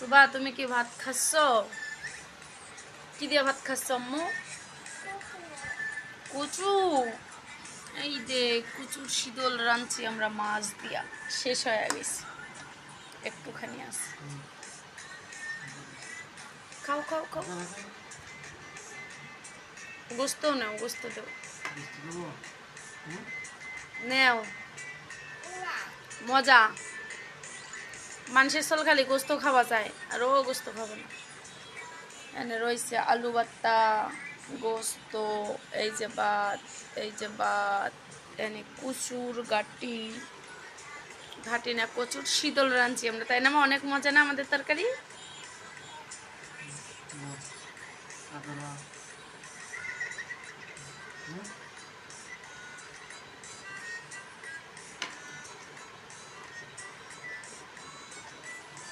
তুবা তুমি কি ভাত খাচ্ছ? কি দিয়ে ভাত খাচ্ছ আম্মু? কচু। এই যে কচুর শীতল রাঁধছি আমরা মাছ দিয়া। শেষ হয়ে গেছে। একটুখানি আছে। খাও খাও খাও। গোস্তও নাও গোস্ত দেও। নেও। মজা। মানুষের চল খালি গোস্ত খাওয়া যায়, আর ও গোস্ত খাবে না। এনে রয়েছে আলু বাত্তা গোস্ত, এই যে ভাত, এই যে ভাত, এনে কুচুর গাটি ঘাটি না প্রচুর শীতল রাঁধছি আমরা, তাই না? অনেক মজা না আমাদের তরকারি?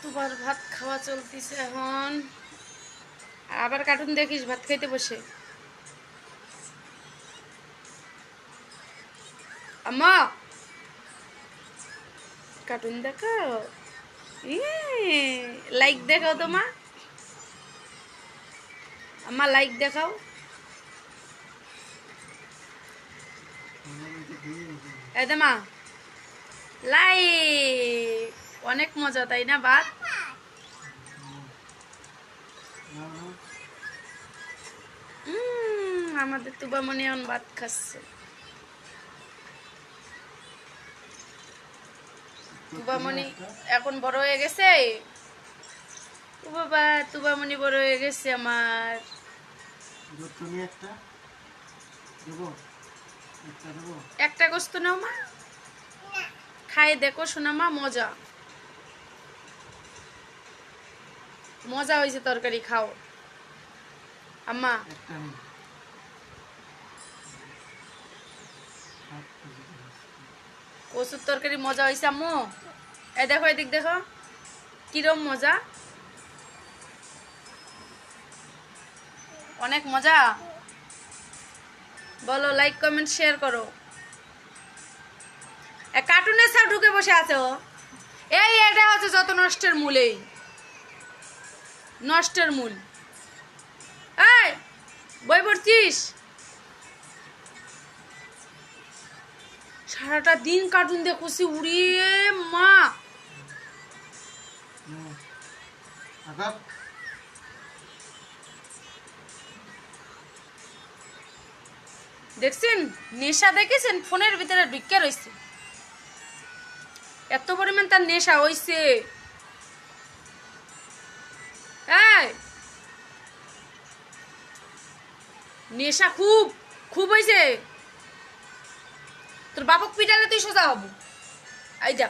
তোমার ভাত খাওয়া চলতিছে এখন। আর আবার কার্টুন দেখিস, ভাত খাইতে বসে। আম্মা! কার্টুন দেখাও লাইক দেখাও তো, মা। আম্মা লাইক দেখাও। এই দে মা লাইক অনেক মজা, তাই না ভাত আমাদের তুবা মনে এখন ভাত খাচ্ছে। তুবামণি এখন বড় হয়ে গেছে? ও বাবা তুবামণি বড় হয়ে গেছে আমার। একটা গোস্ত নাও মা। খাই দেখো শোনা মা মজা। মজা হয়েছে তরকারি, খাও। আম্মা। কচুর তরকারি মজা হয়েছে, আম্মু। এই দেখো, এদিক দেখো। কিরম মজা? অনেক মজা? বলো লাইক কমেন্ট শেয়ার করো। এ কার্টুনের সাথে ঢুকে বসে আছে এই, এটা হচ্ছে যত নষ্টের মূলেই। নষ্টের মূল। এই বই পড়ছিস? সারাটা দিন কার্টুন দেখছি উড়িয়ে মা। দেখছেন? নেশা দেখেছেন? ফোনের ভিতরে ঢুকে রয়েছে এত পরিমাণ তার নেশা হইছে। এই, নেশা খুব খুব হয়েছে তোর বাপক পিটালে তুই সোজা হব। এই যা